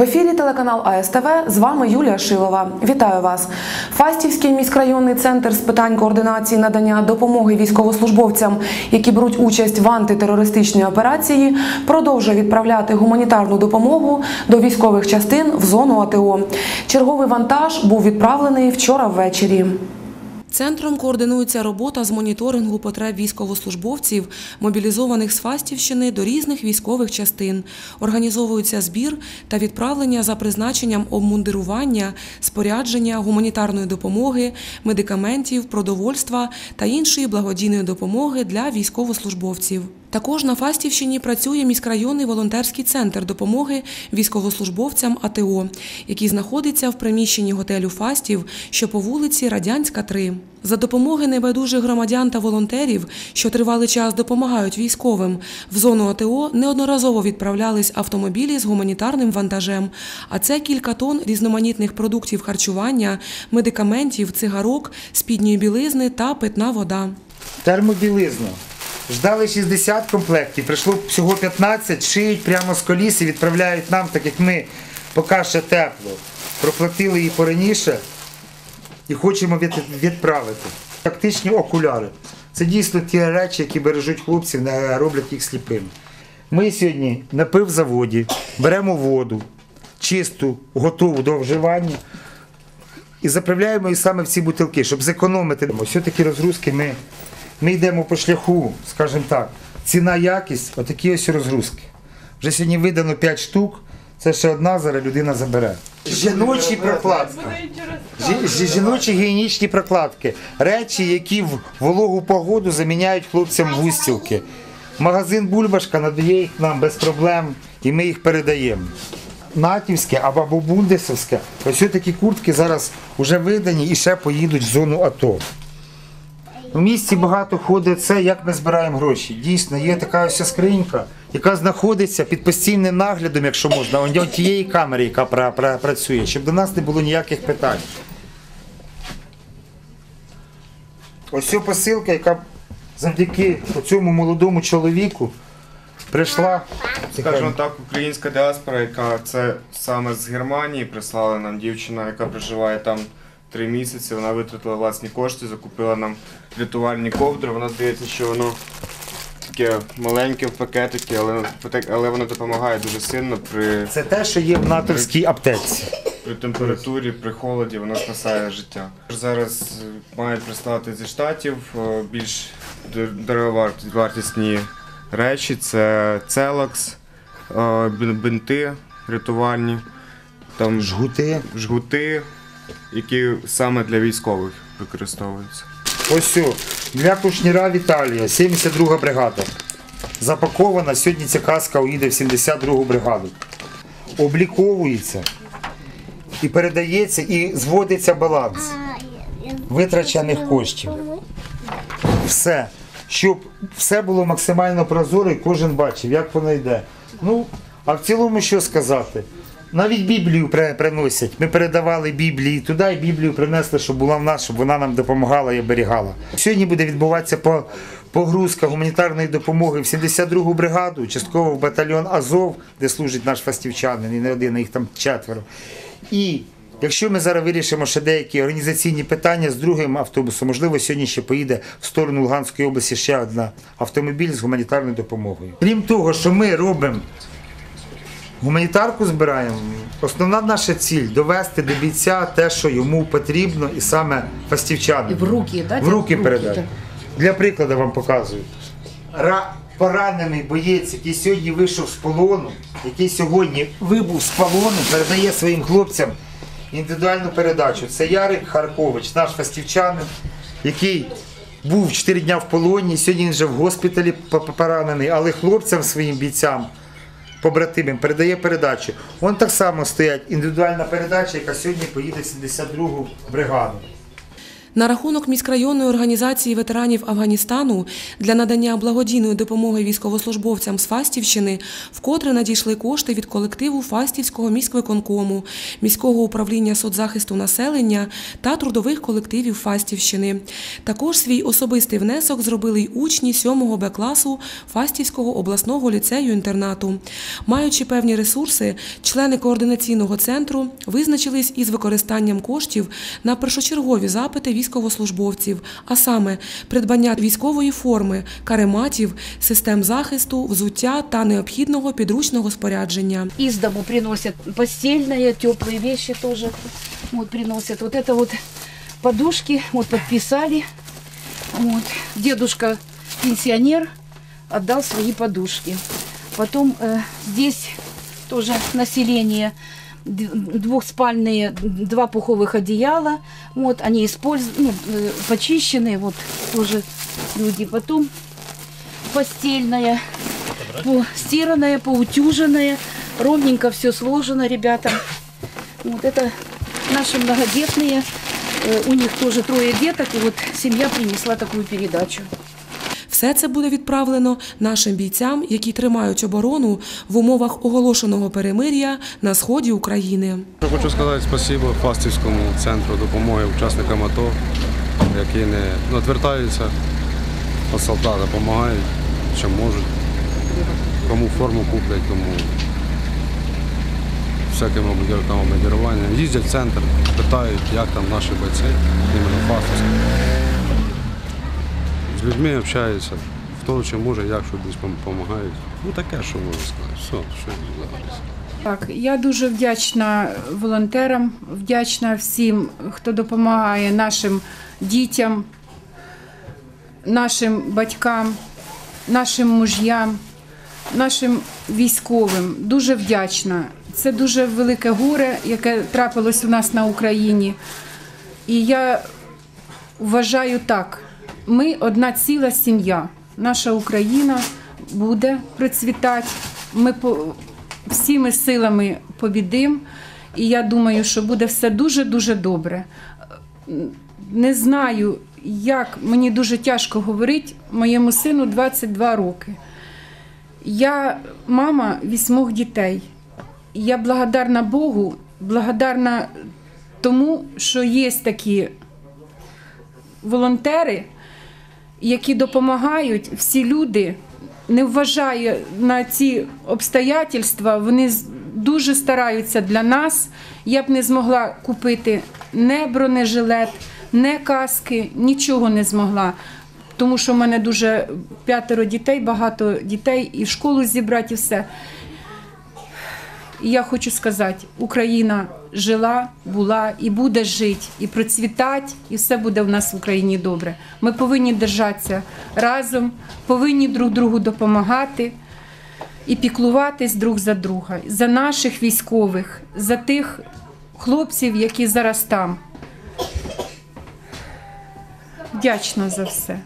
В ефірі телеканал АСТВ з вами Юлія Шилова. Вітаю вас. Фастівський міськрайонний центр з питань координації надання допомоги військовослужбовцям, які беруть участь в антитерористичній операції, продовжує відправляти гуманітарну допомогу до військових частин в зону АТО. Черговий вантаж був відправлений вчора ввечері. Центром координується робота з моніторингу потреб військовослужбовців, мобілізованих з Фастівщини до різних військових частин. Організовується збір та відправлення за призначенням обмундирування, спорядження, гуманітарної допомоги, медикаментів, продовольства та іншої благодійної допомоги для військовослужбовців. Також на Фастівщині працює міськрайонний волонтерський центр допомоги військовослужбовцям АТО, який знаходиться в приміщенні готелю Фастів, що по вулиці Радянська, 3. За допомоги небайдужих громадян та волонтерів, що тривалий час допомагають військовим, в зону АТО неодноразово відправлялись автомобілі з гуманітарним вантажем. А це кілька тонн різноманітних продуктів харчування, медикаментів, цигарок, спідньої білизни та питна вода. Термобілизну. Ждали 60 комплектів, прийшло всього 15, шиють прямо з коліс і відправляють нам, так як ми поки ще тепло. Проплатили її пораніше і хочемо від- відправити. Тактичні окуляри. Це дійсно ті речі, які бережуть хлопців, не роблять їх сліпими. Ми сьогодні на пивзаводі беремо воду, чисту, готову до вживання. І заправляємо її саме в ці бутилки, щоб зекономити. Все-таки розгрузки ми, ми йдемо по шляху, скажімо так. Ціна, якість, отакі ось розгрузки. Вже сьогодні видано 5 штук, це ще одна, зараз людина забере. Жіночі прокладки. Жі- жі- Жіночі гігієнічні прокладки. Речі, які в вологу погоду заміняють хлопцям вустілки. Магазин Бульбашка надає їх нам без проблем і ми їх передаємо. Натівське або бундесовське. Ось такі куртки зараз вже видані і ще поїдуть в зону АТО. У місті багато ходить це, як ми збираємо гроші. Дійсно, є така ось скринька, яка знаходиться під постійним наглядом, якщо можна, он тієї камери, яка пра- пра- працює, щоб до нас не було ніяких питань. Ось ця посилка, яка завдяки цьому молодому чоловіку прийшла. Скажімо так, українська діаспора, яка це саме з Германії прислала нам дівчина, яка проживає там три місяці. Вона витратила власні кошти, закупила нам рятувальні ковдри. Вона здається, що воно таке маленьке в пакетики, але, але воно допомагає дуже сильно при, Це те, що є в натовській аптеці. при температурі, при холоді, воно спасає життя. Зараз е, мають прислати зі штатів е, більш дор- дороговартісні речі. Це целакс, е, бинти рятувальні, там Жгути. жгути, які саме для військових використовуються. Ось для кушніра Віталія, 72 бригада. Запакована, сьогодні ця каска уїде в 72 бригаду. Обліковується і передається, і зводиться баланс витрачених коштів. Все. Щоб все було максимально прозоро і кожен бачив, як воно йде. Ну, а в цілому що сказати? Навіть Біблію приносять. Ми передавали Біблії туди, і Біблію принесли, щоб була в нас, щоб вона нам допомагала і оберігала. Сьогодні буде відбуватися погрузка гуманітарної допомоги в 72-гу бригаду, частково в батальйон Азов, де служить наш фастівчанин, і не один, а їх там четверо. І Якщо ми зараз вирішимо ще деякі організаційні питання з другим автобусом, можливо, сьогодні ще поїде в сторону Луганської області ще одна автомобіль з гуманітарною допомогою. Крім того, що ми робимо гуманітарку збираємо, основна наша ціль довести до бійця те, що йому потрібно, і саме фастівчанам. І в руки, да, в руки передати. так. Для прикладу вам показую. Ра- Поранений боєць, який сьогодні вийшов з полону, який сьогодні вибув з полону, передає своїм хлопцям індивідуальну передачу. Це Ярик Харкович, наш фастівчанин, який був 4 дня в полоні, сьогодні він вже в госпіталі по- по- поранений, але хлопцям своїм бійцям, побратимам, передає передачу. Вон так само стоять індивідуальна передача, яка сьогодні поїде в 72-гу бригаду. На рахунок міськрайонної організації ветеранів Афганістану для надання благодійної допомоги військовослужбовцям з Фастівщини вкотре надійшли кошти від колективу Фастівського міськвиконкому, міського управління соцзахисту населення та трудових колективів Фастівщини. Також свій особистий внесок зробили й учні 7 Б класу Фастівського обласного ліцею-інтернату. Маючи певні ресурси, члени координаційного центру визначились із використанням коштів на першочергові запити військовослужбовців, а саме придбання військової форми, карематів, систем захисту, взуття та необхідного підручного спорядження. Из дому приносят постельное, теплые вещи тоже вот, приносят. Вот это вот подушки, вот подписали. Вот. Дедушка пенсионер отдал свои подушки. Потом э, здесь тоже население д- двухспальные, два пуховых одеяла. Вот, они используют, ну, э, почищенные, вот тоже люди. Потом постельная, стиранное, поутюженное, ровненько все сложено ребятам. Вот это наши многодетные, э, у них тоже трое деток, и вот семья принесла такую передачу. Все це буде відправлено нашим бійцям, які тримають оборону в умовах оголошеного перемир'я на сході України. Хочу сказати спасибо Фастівському центру допомоги учасникам АТО, які не ну, відвертаються від солдата, допомагають, чим можуть. Кому форму куплять, кому всяким там обмундируванням. Їздять в центр, питають, як там наші бойці, іменно Фастівські. З людьми общаються, хто чим може, як що десь допомагають. Ну таке, що можна сказати. Все, що зараз. Так, я дуже вдячна волонтерам, вдячна всім, хто допомагає нашим дітям, нашим батькам, нашим муж'ям, нашим військовим. Дуже вдячна. Це дуже велике горе, яке трапилось у нас на Україні. І я вважаю так: ми одна ціла сім'я. Наша Україна буде процвітати. Ми по- всіми силами побідимо. І я думаю, що буде все дуже-дуже добре. Не знаю, як мені дуже тяжко говорити, моєму сину 22 роки. Я мама вісьмох дітей. Я благодарна Богу, благодарна тому, що є такі волонтери, які допомагають, всі люди, не вважає на ці обстоятельства, вони дуже стараються для нас. Я б не змогла купити не бронежилет, не каски, нічого не змогла. Тому що в мене дуже п'ятеро дітей, багато дітей, і в школу зібрати і все. І я хочу сказати, Україна жила, була і буде жити, і процвітати, і все буде в нас в Україні добре. Ми повинні держатися разом, повинні друг другу допомагати і піклуватись друг за друга, за наших військових, за тих хлопців, які зараз там. Вдячна за все.